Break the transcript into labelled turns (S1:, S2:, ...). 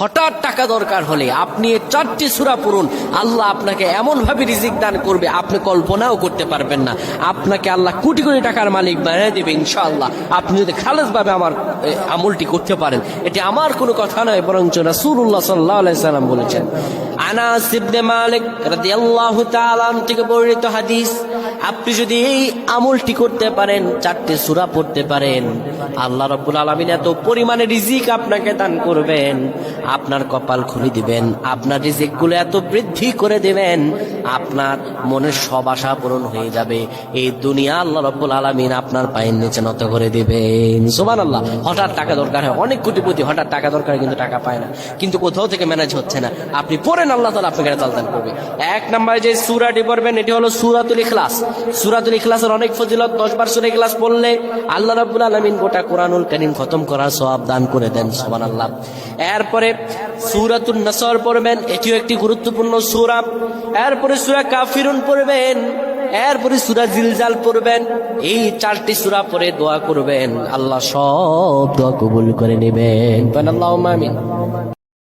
S1: হঠাৎ টাকা দরকার হলে আপনি এই চারটি সুরা পড়ুন আল্লাহ আপনাকে এমন ভাবে রিজিক দান করবে আপনি কল্পনাও করতে পারবেন না। আপনাকে আল্লাহ কোটি কোটি টাকার মালিক বানিয়ে দেবে ইনশাআল্লাহ। আপনি যদি খালেজ ভাবে আমার এ, আমলটি করতে পারেন এটি আমার কোনো কথা নয় বরঞ্চ রাসূলুল্লাহ সাল্লাল্লাহু আলাইহি সাল্লাম বলেছেন। আনাস ইবনে মালিক থেকে হাদিস আপনি যদি এই আমলটি করতে পারেন চারটি সূরা পড়তে পারেন আল্লাহ রাব্বুল আলামিন এত পরিমাণে রিজিক আপনাকে দান করবেন। আপনার কপাল খুলে দিবেন, আপনার রিজিকগুলো এত বৃদ্ধি করে দিবেন, আপনার মনের সব আশা পূরণ হয়ে যাবে। এই দুনিয়া আল্লাহ রাব্বুল আলামিন আপনার পায়ের নিচে নত করে দেবেন। দিবেন সুবহানাল্লাহ, হঠাৎ টাকা দরকার হয়, অনেক কোটিপতি হঠাৎ টাকা দরকার কিন্তু টাকা পায় না। কিন্তু কোথাও থেকে ম্যানেজ হচ্ছে না। আপনি পড়েন, আল্লাহ তাআলা আপনাকে রেজাল্ট দান করবে। এক নম্বরে যে সূরাটি পড়বেন, এটি হলো সূরাতুল ইখলাস। সূরাতুল ইখলাসের অনেক ফজিলত 10 বার সূরা ইখলাস পড়লে আল্লাহ রাব্বুল আলামিন গোটা কোরআনুল কারীম খতম করার সওয়াব দান করে দেন, সুবহানাল্লাহ। এরপরে সূরাতুন নাসর পড়বেন, এটিও একটি গুরুত্বপূর্ণ সুরা। এরপরে সুরা কাফিরুন পড়বেন, এরপরে সুরা জিলজাল পড়বেন, এই চারটি সুরা পরে দোয়া করবেন। আল্লাহ সব দোয়া কবুল করে নেবেন। আল্লাহ আমিন।